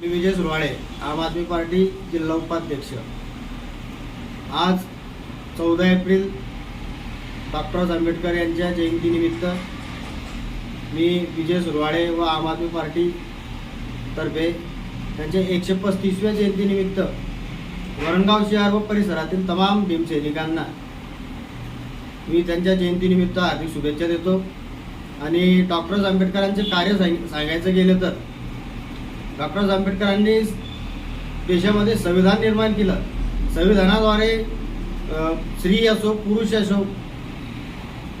मी विजय सुरवाळे आम आदमी पार्टी जिल्हा उपाध्यक्ष. आज चौदा एप्रिल डॉक्टर आंबेडकर यांच्या जयंतीनिमित्त मी विजय सुरवाळे व आम आदमी पार्टी तर्फे त्यांच्या एकशे पस्तीसव्या जयंतीनिमित्त वरणगाव शहर व परिसरातील तमाम भीमसैनिकांना मी त्यांच्या जयंतीनिमित्त हार्दिक शुभेच्छा देतो. आणि डॉक्टर आंबेडकरांचे कार्य सांग सांगायचं गेलं तर डॉक्टर आंबेडकरांनी देशामध्ये संविधान निर्माण केलं. संविधानाद्वारे स्त्री असो पुरुष असो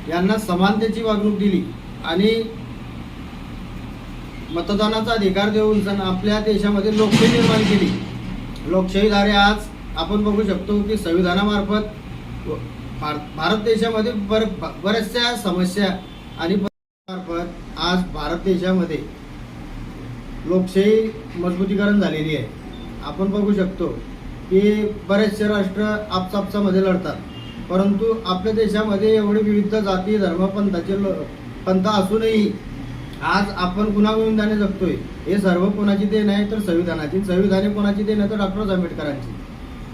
यांना समानतेची वागणूक दिली आणि मतदानाचा अधिकार देऊन सण आपल्या देशामध्ये लोकशाही निर्माण केली. लोकशाहीद्वारे आज आपण बघू शकतो की संविधानामार्फत भार- भारत देशामध्ये बर बऱ्याचशा समस्या आणि मार्फत आज भारत देशामध्ये लोकशाही मजबूतीकरण झालेली आहे. आपण बघू शकतो की बरेचसे राष्ट्र आपसापसामध्ये लढतात. परंतु आपल्या देशामध्ये एवढे विविध जाती धर्म पंथाचे लो पंथ असूनही आज आपण गुणागोविंदाने जगतोय. हे सर्व कोणाची देण आहे तर संविधानाची. संविधाने कोणाची देण आहे तर डॉक्टर आंबेडकरांची.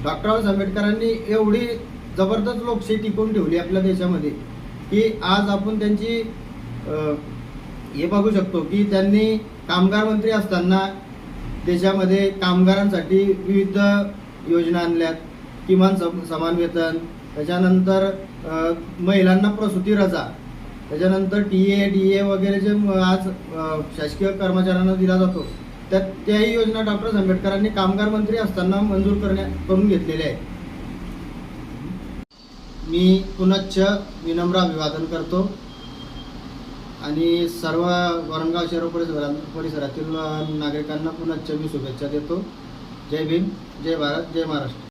डॉक्टर आंबेडकरांनी एवढी जबरदस्त लोकशाही टिकवून ठेवली आपल्या देशामध्ये की आज आपण त्यांची हे बघू शकतो की त्यांनी कामगार मंत्री असताना देशामध्ये कामगारांसाठी विविध योजना आणल्यात. किमान सम समान वेतन त्याच्यानंतर महिलांना प्रसूती रजा त्याच्यानंतर टी ए डी ए वगैरे जे आज शासकीय कर्मचाऱ्यांना दिला जातो. त्या त्याही योजना डॉक्टर आंबेडकरांनी कामगार मंत्री असताना मंजूर करण्या करून घेतलेल्या आहेत. मी पुनच्च विनम्र अभिवादन करतो. आणि सर्व वरणगाव शहर परिसरा परिसरातील नागरिकांना पुन्हा चवी शुभेच्छा देतो. जय भीम जय भारत जय महाराष्ट्र.